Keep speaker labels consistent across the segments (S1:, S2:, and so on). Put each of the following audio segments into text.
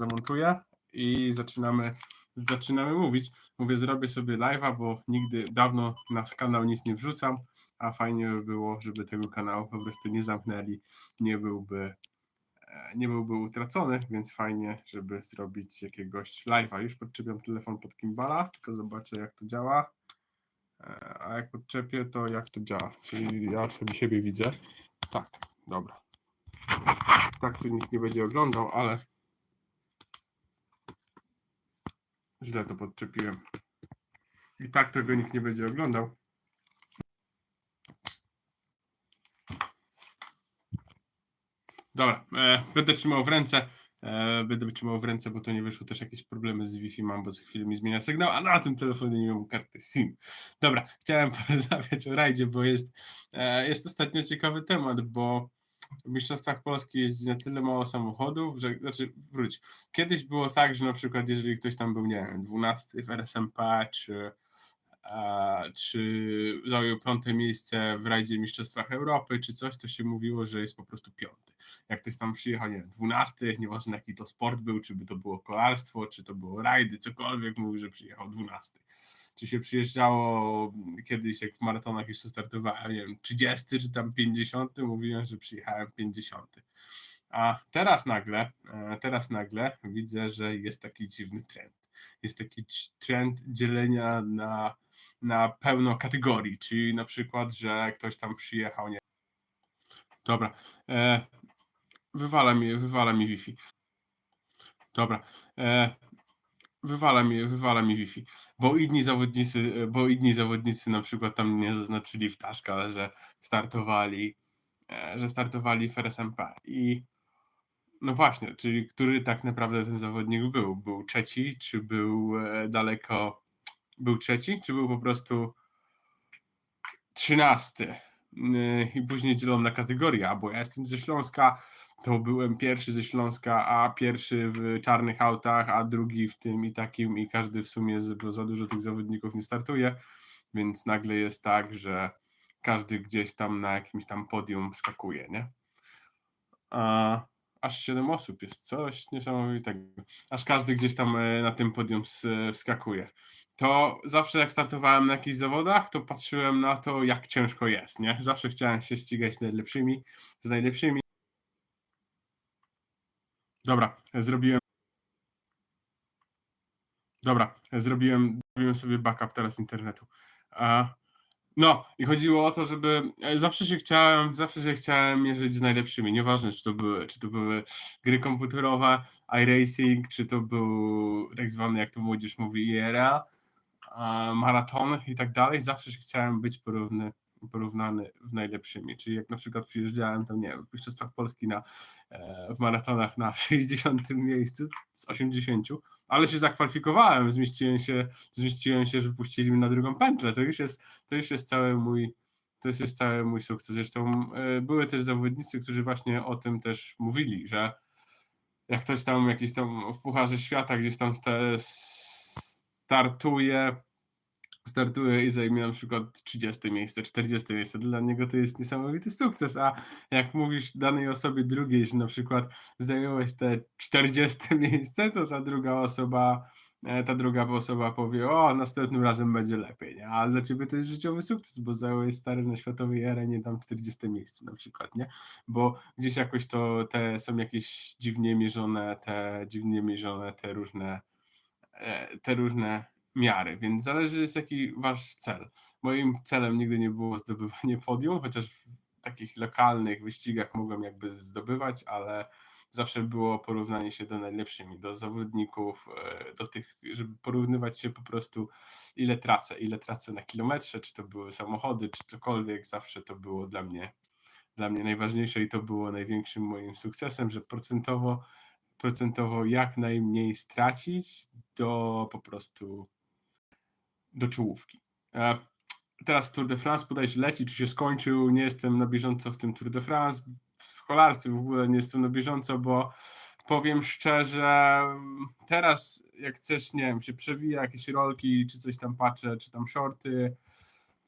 S1: zamontuję i zaczynamy, zaczynamy mówić. Mówię, zrobię sobie live'a, bo nigdy dawno na kanał nic nie wrzucam, a fajnie by było, żeby tego kanału po prostu nie zamknęli, nie byłby, e, nie byłby utracony, więc fajnie, żeby zrobić jakiegoś live'a. Już podczepiam telefon pod Kimbala, tylko zobaczę jak to działa. E, A jak podczepię, to jak to działa? Czyli ja sobie siebie widzę. Tak, dobra. Tak tu nikt nie będzie oglądał, ale źle to podczepiłem. I tak tego nikt nie będzie oglądał. Dobra, e, będę trzymał w ręce. E, będę trzymał w ręce, bo to nie wyszło też jakieś problemy z Wi-Fi mam, bo co chwilę mi zmienia sygnał, a na tym telefonie nie mam karty SIM. Dobra, chciałem porozmawiać o rajdzie, bo jest, e, jest ostatnio ciekawy temat, bo w Mistrzostwach Polski jeździ na tyle mało samochodów, że, znaczy wróć, kiedyś było tak, że na przykład jeżeli ktoś tam był, nie wiem, 12 w RSMP, czy, e, czy zajął piąte miejsce w rajdzie Mistrzostwach Europy, czy coś, to się mówiło, że jest po prostu piąty. Jak ktoś tam przyjechał, nie wiem, 12, nieważne jaki to sport był, czy by to było kolarstwo, czy to było rajdy, cokolwiek, mówił, że przyjechał 12 czy się przyjeżdżało kiedyś, jak w maratonach jeszcze startowałem, nie wiem, 30 czy tam 50, mówiłem, że przyjechałem 50. A teraz nagle, e, teraz nagle widzę, że jest taki dziwny trend. Jest taki trend dzielenia na, na pełno kategorii, czyli na przykład, że ktoś tam przyjechał, nie Dobra, e, wywala mi, wywala mi Wi-Fi. Dobra, e, wywala mi, wywala mi Wi-Fi, bo inni zawodnicy, bo inni zawodnicy na przykład tam nie zaznaczyli w Taszka, że startowali, e, że startowali w RSMP i no właśnie, czyli który tak naprawdę ten zawodnik był? Był trzeci, czy był e, daleko, był trzeci, czy był po prostu trzynasty? Yy, I później dzielą na kategorie, bo ja jestem ze Śląska, to byłem pierwszy ze Śląska, a pierwszy w czarnych autach, a drugi w tym i takim i każdy w sumie, bo za dużo tych zawodników nie startuje, więc nagle jest tak, że każdy gdzieś tam na jakimś tam podium skakuje, nie? A, aż 7 osób jest, coś niesamowitego. Aż każdy gdzieś tam e, na tym podium wskakuje. To zawsze jak startowałem na jakichś zawodach, to patrzyłem na to, jak ciężko jest, nie? Zawsze chciałem się ścigać z najlepszymi, z najlepszymi. Dobra, zrobiłem. Dobra, zrobiłem, zrobiłem sobie backup teraz internetu. No i chodziło o to, żeby e, zawsze się chciałem, zawsze się chciałem mierzyć z najlepszymi. Nieważne, czy to były, czy to były gry komputerowe, iRacing, czy to był tak zwany, jak to młodzież mówi, IRA, maraton i tak dalej. Zawsze się chciałem być porówny, porównany w najlepszymi. Czyli jak na przykład przyjeżdżałem tam, nie w Mistrzostwach Polski na, e, w maratonach na 60 miejscu z 80, ale się zakwalifikowałem, zmieściłem się, zmieściłem się, że puścili mnie na drugą pętlę. To już jest, to już jest cały mój, to jest cały mój sukces. Zresztą e, były też zawodnicy, którzy właśnie o tym też mówili, że jak ktoś tam jakiś tam w Pucharze Świata gdzieś tam sta- startuje, startuje i zajmie na przykład 30 miejsce, 40 miejsce, dla niego to jest niesamowity sukces, a jak mówisz danej osobie drugiej, że na przykład zająłeś te 40 miejsce, to ta druga osoba, e, ta druga osoba powie, o, następnym razem będzie lepiej, nie? A dla ciebie to jest życiowy sukces, bo zająłeś stary na światowej arenie tam 40 miejsce na przykład, nie? Bo gdzieś jakoś to te są jakieś dziwnie mierzone, te dziwnie mierzone, te różne, e, te różne miary, więc zależy jest jaki wasz cel. Moim celem nigdy nie było zdobywanie podium, chociaż w takich lokalnych wyścigach mogłem jakby zdobywać, ale zawsze było porównanie się do najlepszymi, do zawodników, e, do tych, żeby porównywać się po prostu ile tracę, ile tracę na kilometrze, czy to były samochody, czy cokolwiek, zawsze to było dla mnie dla mnie najważniejsze i to było największym moim sukcesem, że procentowo, procentowo jak najmniej stracić do po prostu do czołówki. E, Teraz Tour de France bodajże leci, czy się skończył, nie jestem na bieżąco w tym Tour de France, w kolarstwie w ogóle nie jestem na bieżąco, bo powiem szczerze, teraz jak chcesz, nie wiem, się przewija jakieś rolki, czy coś tam patrzę, czy tam shorty,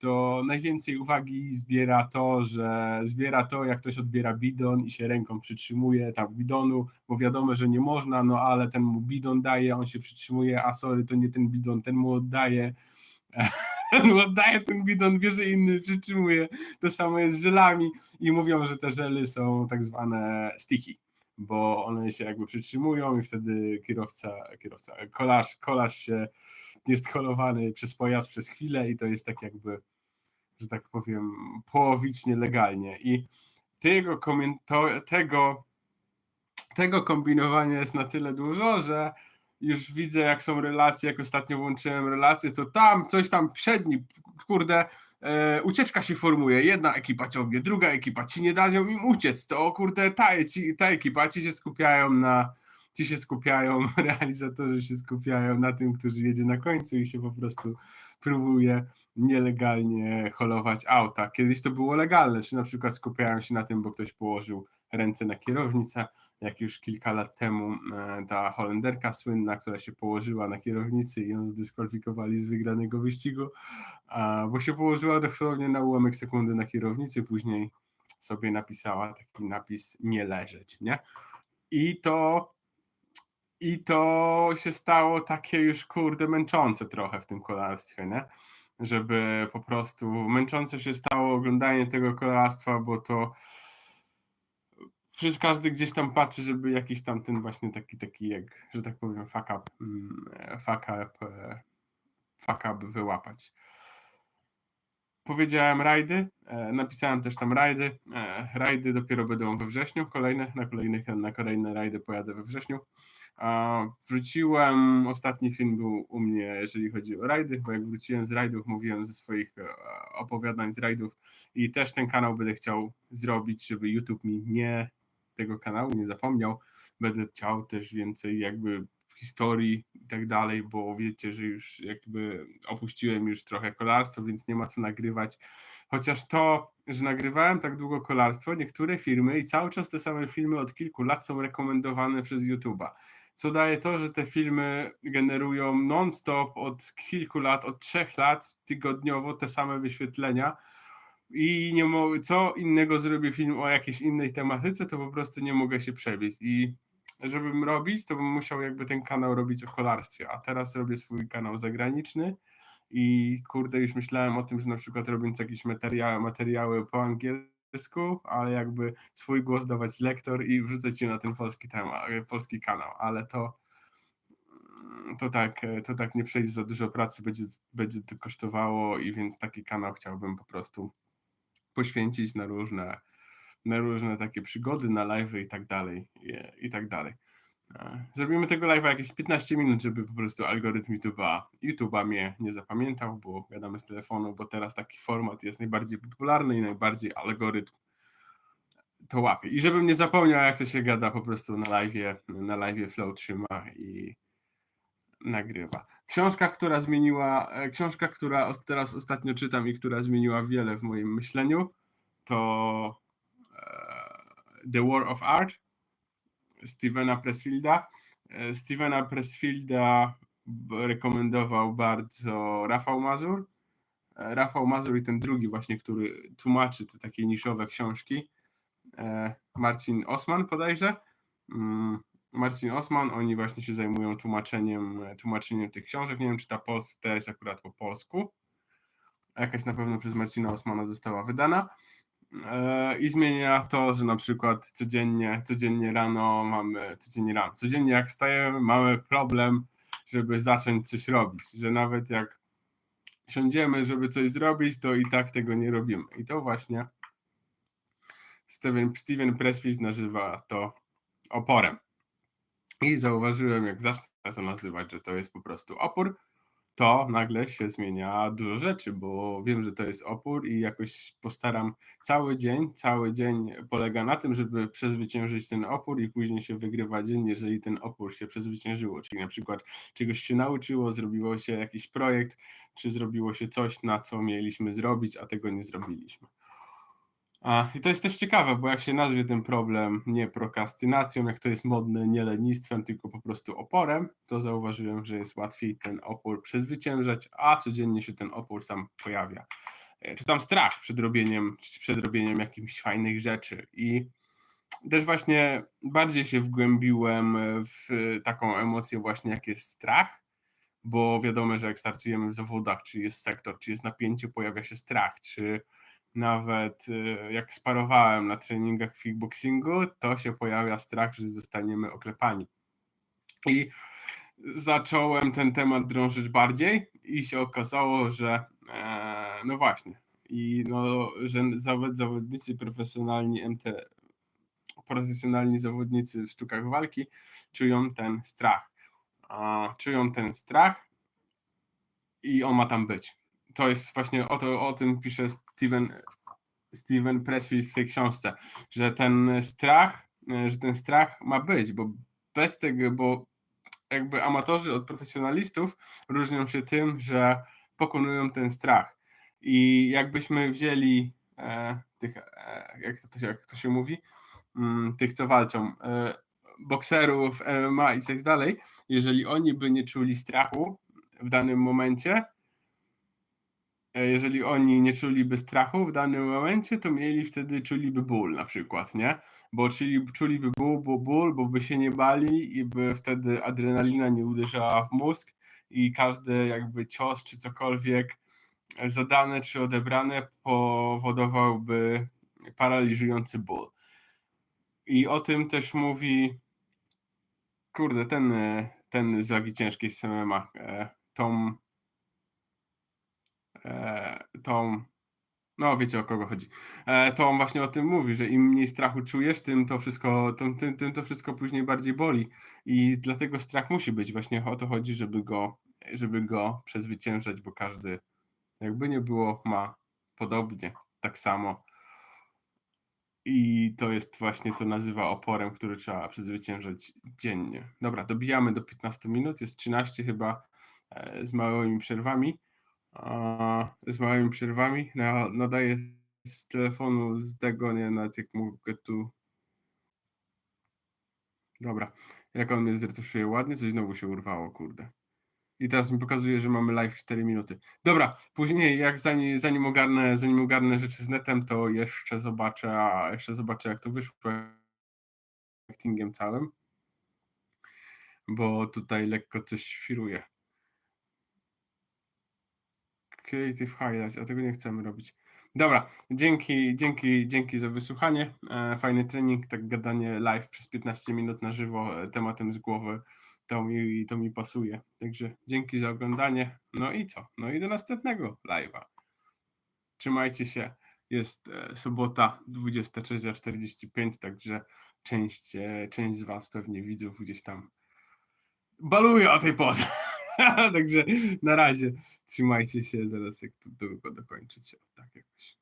S1: to najwięcej uwagi zbiera to, że zbiera to, jak ktoś odbiera bidon i się ręką przytrzymuje tam bidonu, bo wiadomo, że nie można, no ale ten mu bidon daje, on się przytrzymuje, a sorry, to nie ten bidon, ten mu oddaje. Ten mu oddaje ten bidon, bierze inny, przytrzymuje. To samo jest z żelami i mówią, że te żely są tak zwane sticky, bo one się jakby przytrzymują i wtedy kierowca, kierowca, kolarz, kolarz się jest holowany przez pojazd przez chwilę i to jest tak jakby, że tak powiem, połowicznie legalnie. I tego, tego, tego kombinowania jest na tyle dużo, że już widzę, jak są relacje, jak ostatnio włączyłem relacje, to tam coś tam przedni, kurde, e, ucieczka się formuje. Jedna ekipa ciągnie, druga ekipa, ci nie dają im uciec, to kurde, ta, ci, ta ekipa, ci się skupiają na, ci się skupiają, realizatorzy się skupiają na tym, który jedzie na końcu i się po prostu próbuje nielegalnie holować auta. Kiedyś to było legalne, czy na przykład skupiają się na tym, bo ktoś położył ręce na kierownicę, jak już kilka lat temu e, ta Holenderka słynna, która się położyła na kierownicy i ją zdyskwalifikowali z wygranego wyścigu, bo się położyła dosłownie na ułamek sekundy na kierownicy, później sobie napisała taki napis nie leżeć, nie? I to i to się stało takie już kurde męczące trochę w tym kolarstwie, nie? Żeby po prostu męczące się stało oglądanie tego kolarstwa, bo to przecież każdy gdzieś tam patrzy, żeby jakiś tam ten właśnie taki, taki jak, że tak powiem, fuck up, mm, fuck up, e, fuck up wyłapać. Powiedziałem rajdy, e, napisałem też tam rajdy. E, rajdy dopiero będą we wrześniu, kolejne, na kolejne, na kolejne rajdy pojadę we wrześniu. Wróciłem, ostatni film był u mnie, jeżeli chodzi o rajdy, bo jak wróciłem z rajdów, mówiłem ze swoich e, opowiadań z rajdów i też ten kanał będę chciał zrobić, żeby YouTube mi nie tego kanału nie zapomniał. Będę chciał też więcej jakby historii i tak dalej, bo wiecie, że już jakby opuściłem już trochę kolarstwo, więc nie ma co nagrywać. Chociaż to, że nagrywałem tak długo kolarstwo, niektóre firmy i cały czas te same filmy od kilku lat są rekomendowane przez YouTube'a. Co daje to, że te filmy generują non-stop od kilku lat, od trzech lat tygodniowo te same wyświetlenia. I nie mogę, co innego zrobię film o jakiejś innej tematyce, to po prostu nie mogę się przebić. I żebym robić, to bym musiał jakby ten kanał robić o kolarstwie, a teraz robię swój kanał zagraniczny. I kurde, już myślałem o tym, że na przykład robiąc jakieś materiały, materiały po angielsku, ale jakby swój głos dawać lektor i wrzucać je na ten polski temat, polski kanał, ale to to tak, to tak nie przejdzie za dużo pracy, będzie, będzie to kosztowało i więc taki kanał chciałbym po prostu poświęcić na różne, na różne takie przygody, na live i tak dalej, i, i tak dalej. E, Zrobimy tego live'a jakieś 15 minut, żeby po prostu algorytm YouTube'a, YouTube'a mnie nie zapamiętał, bo gadamy z telefonu, bo teraz taki format jest najbardziej popularny i najbardziej algorytm to łapie. I żebym nie zapomniał, jak to się gada po prostu na live'ie, na live'ie flow trzyma i nagrywa. Książka, która zmieniła, e, książka, która teraz ostatnio czytam i która zmieniła wiele w moim myśleniu, to e, The War of Art Stevena Pressfielda. E, Stevena Pressfielda rekomendował bardzo Rafał Mazur. E, Rafał Mazur i ten drugi właśnie, który tłumaczy te takie niszowe książki. E, Marcin Osman bodajże. Mm, Marcin Osman, oni właśnie się zajmują tłumaczeniem, tłumaczeniem tych książek. Nie wiem, czy ta polska jest akurat po polsku. Jakaś na pewno przez Marcina Osmana została wydana. E, I zmienia to, że na przykład codziennie, codziennie rano mamy, codziennie rano, codziennie jak wstajemy, mamy problem, żeby zacząć coś robić. Że nawet jak siądziemy, żeby coś zrobić, to i tak tego nie robimy. I to właśnie Steven, Steven Pressfield nazywa to oporem. I zauważyłem, jak zacznę to nazywać, że to jest po prostu opór, to nagle się zmienia dużo rzeczy, bo wiem, że to jest opór i jakoś postaram cały dzień, cały dzień polega na tym, żeby przezwyciężyć ten opór i później się wygrywa dzień, jeżeli ten opór się przezwyciężyło, czyli na przykład czegoś się nauczyło, zrobiło się jakiś projekt, czy zrobiło się coś, na co mieliśmy zrobić, a tego nie zrobiliśmy. A, I to jest też ciekawe, bo jak się nazwie ten problem nie prokrastynacją, jak to jest modne, nie lenistwem, tylko po prostu oporem, to zauważyłem, że jest łatwiej ten opór przezwyciężać, a codziennie się ten opór sam pojawia. e, czy tam strach przed robieniem, przed robieniem jakichś fajnych rzeczy. I też właśnie bardziej się wgłębiłem w taką emocję właśnie jak jest strach, bo wiadomo, że jak startujemy w zawodach, czy jest sektor, czy jest napięcie, pojawia się strach, czy nawet e, jak sparowałem na treningach kickboxingu, to się pojawia strach, że zostaniemy oklepani. I zacząłem ten temat drążyć bardziej i się okazało, że e, no właśnie, i no, że zawod, zawodnicy profesjonalni MT, profesjonalni zawodnicy w sztukach walki czują ten strach. A, czują ten strach i on ma tam być. To jest właśnie o, to, o tym pisze Steven, Steven Pressfield w tej książce, że ten strach, e, że ten strach ma być, bo bez tego, bo jakby amatorzy od profesjonalistów różnią się tym, że pokonują ten strach. I jakbyśmy wzięli e, tych, e, jak, to, jak to się mówi, mm, tych, co walczą, e, bokserów, MMA i tak dalej, jeżeli oni by nie czuli strachu w danym momencie, jeżeli oni nie czuliby strachu w danym momencie, to mieli wtedy, czuliby ból na przykład, nie? Bo czuli, czuliby ból, bo ból, bo by się nie bali i by wtedy adrenalina nie uderzała w mózg i każdy jakby cios czy cokolwiek zadane czy odebrane powodowałby paraliżujący ból. I o tym też mówi kurde, ten, ten z wagi ciężkiej z MMA, e, Tom e, Tom no wiecie o kogo chodzi. E, to on właśnie o tym mówi, że im mniej strachu czujesz, tym to wszystko, tym, tym, tym to wszystko później bardziej boli. I dlatego strach musi być. Właśnie o to chodzi, żeby go, żeby go przezwyciężać, bo każdy, jakby nie było, ma podobnie, tak samo. I to jest właśnie, to nazywa oporem, który trzeba przezwyciężać dziennie. Dobra, dobijamy do 15 minut, jest 13 chyba e, z małymi przerwami a, z małymi przerwami. Na, nadaję z telefonu z tego, nie nawet jak mogę tu. Dobra, jak on mnie zretuszuje ładnie, coś znowu się urwało, kurde. I teraz mi pokazuje, że mamy live 4 minuty. Dobra, później jak zanim, zanim, ogarnę, zanim ogarnę rzeczy z netem, to jeszcze zobaczę, a jeszcze zobaczę jak to wyszło actingiem całym. Bo tutaj lekko coś świruje. Creative Highlights, a tego nie chcemy robić. Dobra, dzięki, dzięki, dzięki za wysłuchanie. E, fajny trening, tak gadanie live przez 15 minut na żywo e, tematem z głowy. To mi, to mi pasuje. Także dzięki za oglądanie. No i co? No i do następnego live'a. Trzymajcie się. Jest e, sobota 23.45, także część, część z Was pewnie widzów gdzieś tam baluje o tej porze. Także na razie trzymajcie się, zaraz jak to długo dokończycie. Tak jakoś.